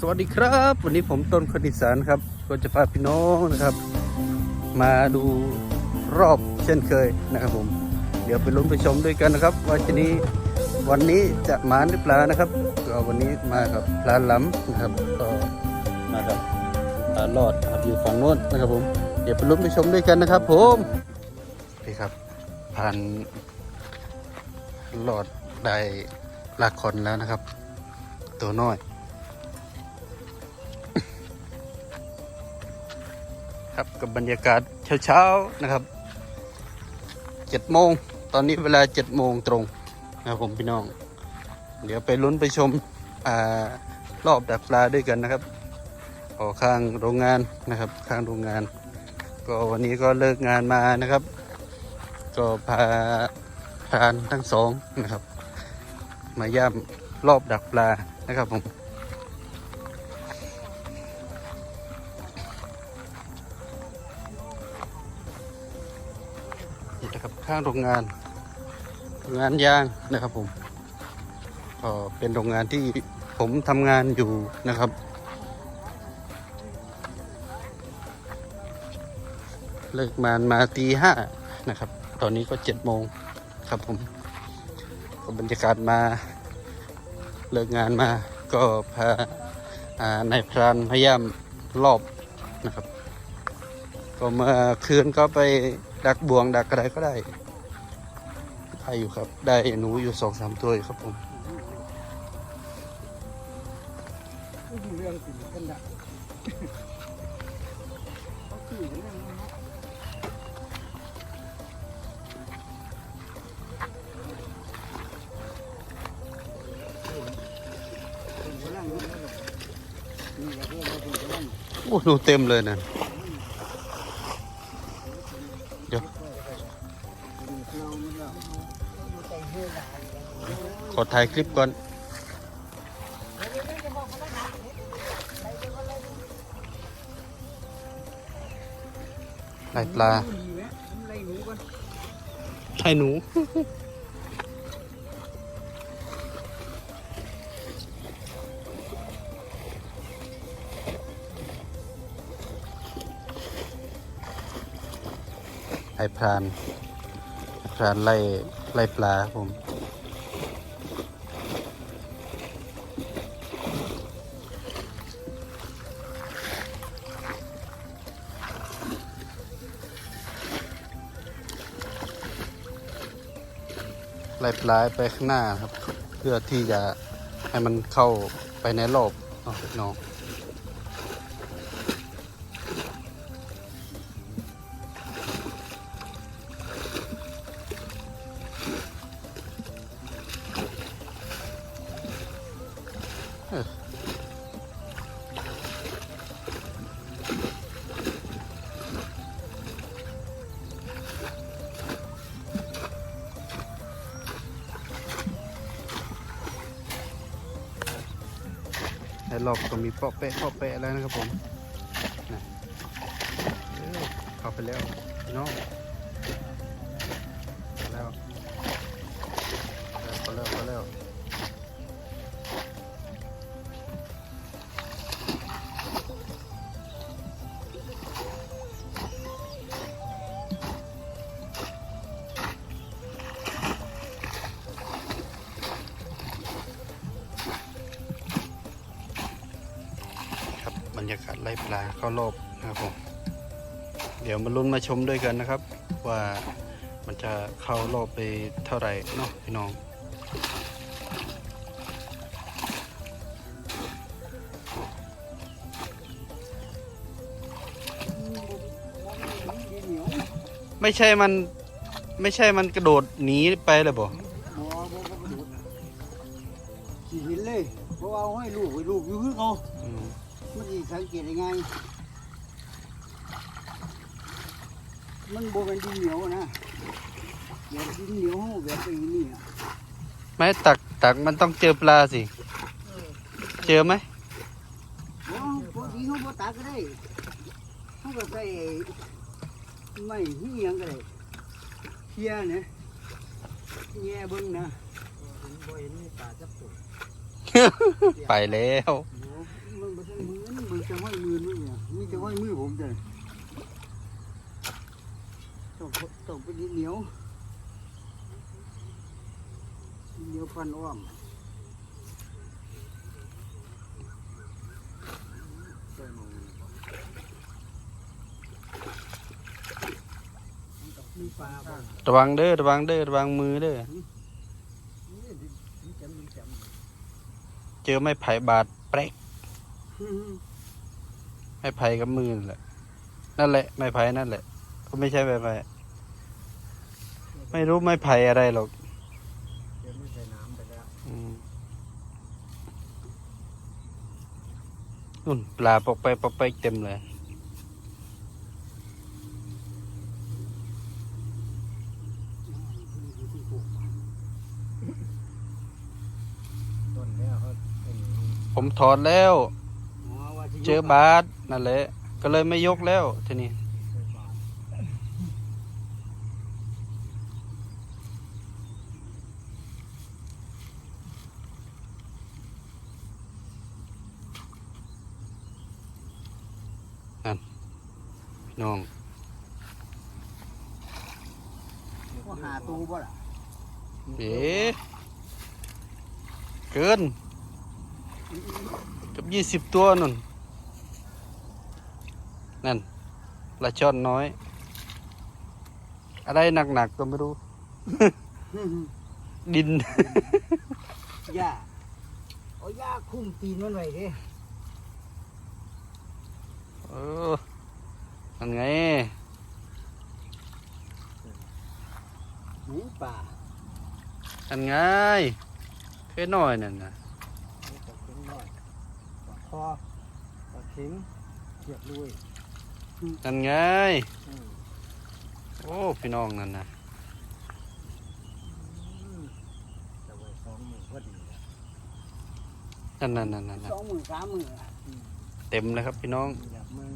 สวัสดีครับ วันนี้ผมต้นคนอีสานครับ ก็จะพาพี่น้องนะครับ มาดูรอบเช่นเคยนะครับผม เดี๋ยวไปลุ้นไปชมด้วยกันนะครับ ว่าชนี้วันนี้จะมาหรือเปล่านะครับก็วันนี้มากับพลาหล้ำนะครับก็มากับปลาลอดครับอยู่ฝั่งโน้นนะครับผม เดี๋ยวไปลุ้นไปชมด้วยกันนะครับ ผมนี่ครับผ่านลอดได้ลากคอนแล้วนะครับ ตัวน้อย ครับกับบรรยากาศเช้าๆนะครับเจ็ดโมงตอนนี้เวลาเจ็ดโมงตรงนะครับผมพี่น้อง เดี๋ยวไปลุ้นไปชมอรอบดักปลาด้วยกันนะครับออกข้างโรงงานนะครับข้างโรงงาน ก็วันนี้ก็เลิกงานมานะครับ ก็พาพรานทั้งสองนะครับ มาย่ำรอบดักปลานะครับผม ข้างโรงงานโรงงานยางนะครับผมก็เป็นโรงงานที่ผมทำงานอยู่นะครับ เลิกงานมาตีห้านะครับ ตอนนี้ก็เจ็ดโมงครับผมบรรยากาศมาเลิกงานมาก็พาานายพรานพยายามรอบนะครับ ก็เมื่อคืนก็ไป ดักบ่วงดักอะไรก็ได้ได้อยู่ครับ ได้หนูอยู่สองสามตัวอยู่ครับผมเรื่องสิกันดักำลังนี่แหหละพวกเราเป็นกำลังโอ้หนูเต็มเลยนะ อถ่ายคลิปก่อนไล่ปลาไล่หนูก่อนให้หนูไอพรานพรานไล่ไล่ปลาครับผม ไล่ปลาไปข้างหน้าครับ เพื่อที่จะให้มันเข้าไปในรอบน้อง รอบก็มีเปาะแปะเปาะแปะแล้วนะครับผมนะเออเข้าไปแล้วน้อง ยากาศไล่ปลาเข้ารอบนะครับผมเดี๋ยวมาลุ้นมาชมด้วยกันนะครับ ว่ามันจะเข้ารอบไปเท่าไหร่เนาะพี่น้องไม่ใช่มันไม่ใช่มันกระโดดหนีไปเลยบ่หมอบอกว่ากระโดดขี่หินเลยเพราะว่าเอาให้ลูกไว้ลูกอยู่คือเขา สิสังเกตยังไงมันโบเป็นดินเหนียวอะนะแบบดินเหนียวแบบไปนี่อะไม่ตักตักมันต้องเจอปลาสิ เจอไหมโอ้ปกติเขาบ่ตากก็ได้เขาก็ใส่ไม้ที่ยังก็ได้เคียเนี่ยแง่เบิ่งนะบ่เห็นมีปลาจับตัวไปแล้ว โอ้มัน ห้อยมือนู่นเนี่ยมีแต่ ห้อยมือผมจ้ะต้องต้องเป็นดินเหนียวดินเหนียวพันอ้อมมีปลาบ้างระวังเด้อระวังเด้อระวังมือเด้อนี่ดินจำดินจเจอไม้ไผ่บาดแปรกำไม้ไผ่กับมือนั่นแหละ นั่นแหละไม้ไผ่นั่นแหละก็ไม่ใช่ไม้ไผ่ไม่รู้ไม้ไผ่อะไรหรอกเดี๋ยวไม่ใส่น้ำไปแล้วอืมนุ่นปลาปอกไปปอกไปเต็มเลย ต้นแล้วเขาเป็นผมถอดแล้ว อ๋อว่าสิยกเจอบาสนั่นแหละ ก็เลยไม่ยกแล้วทีนี้ใส่บาตรพี่น้องก็หาตูบ่ล่ะเอ๋เกินเกับยี่สิบตัวนุ่น นั่นปลาช่อนน้อย อะไรหนักๆก็ไม่รู้ ดินย่าเอาย่าคุ้มตีนมันไว้เด้เออนั่นไงหมูป่านั่นไงเคยน้อยนั่นนะเอาปลาเข็งน้อยปลาคอปลาเข็งเทียบลุย นั่นไงอืมโอ้ พี่น้องนั่นนะอืมจะไว้สองมือพอดีเลยนั่นนั่นนั่นนั่นสองมือสามมืออะเต็มเลยครับพี่น้องอยากมือ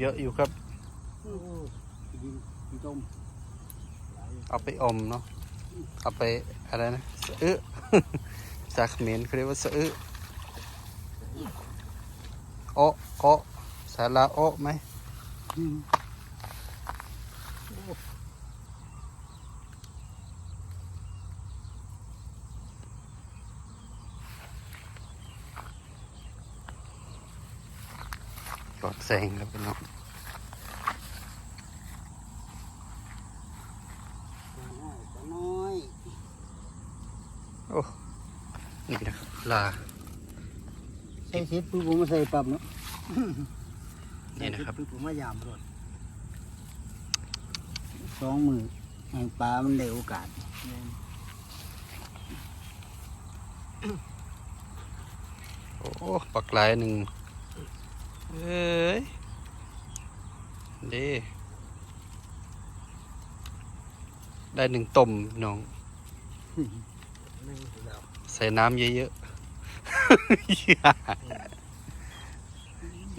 เยอะอยู่ครับโอ้ดินดินต้มหลายเอาไปอมเนาะ เอาไปอะไรนะสะอึสาเขมรเขาเรียกว่าสะอึโอะโอะสาลาโอะไหม อืมกอดแสงครับพี่น้องปลาน้อยปลาน้อยนี่นะครับปลา ใส่เสร็จปุ๊บผมมาใส่ปั๊บเนาะ นี่นะครับใส่เสจปุ๊ผมมายามรถสองมือให้ปลามันได้โอกาสโอ้ปักหลายหนึ่งเอ้ยเดีได้หนึ่งต้มพี่น้องหนึ่งสิแล้วใส่น้ำเยอะๆ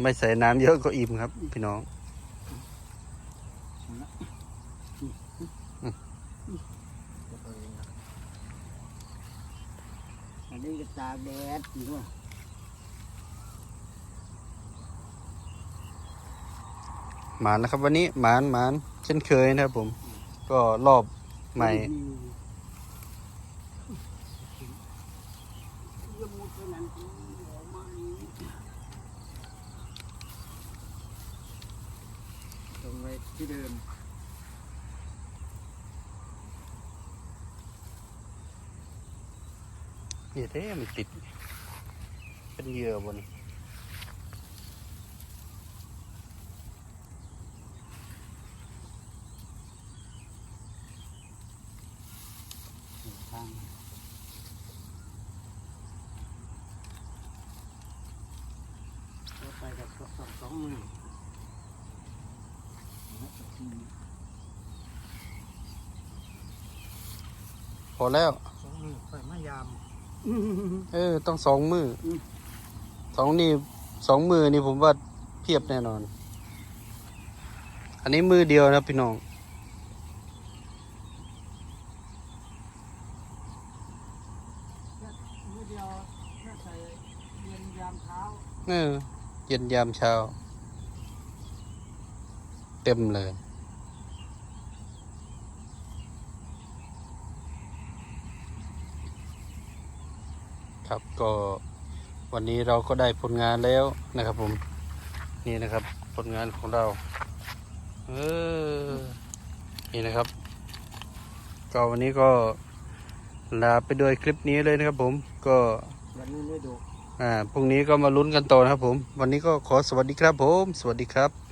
ไม่ใส่น้ำเยอะก็อิ่มครับ พี่น้องอันนี้ก็ตากแดดอยู่ด้วยหมานนะครับ วันนี้หมานหมานเช่นเคยนะครับผม ก็รอบใหม่ยมุดไปนั่นออกมานี่ตรงไว้ ที่เดิมเหี้ยเท่มันติด เป็นเหยื่อบนทางก็ไปกับสองสองมือ พอแล้ว สองมือค่อยมายามเออ ต้องสองมืออมสองนี่สองมือนี่ผมว่าเพียบแน่นอน อันนี้มือเดียวนะพี่น้องมือเดียวถ้าใส่เย็นยามเช้าเออเย็นยามเช้า เต็มเลย ครับก็วันนี้เราก็ได้ผลงานแล้วนะครับผมนี่นะครับผลงานของเราเออนี่นะครับก็วันนี้ก็ลาไปด้วยคลิปนี้เลยนะครับผมก็วันนี้ไม่ดูอ่าพรุ่งนี้ก็มาลุ้นกันต่อนะครับผม วันนี้ก็ขอสวัสดีครับผม สวัสดีครับ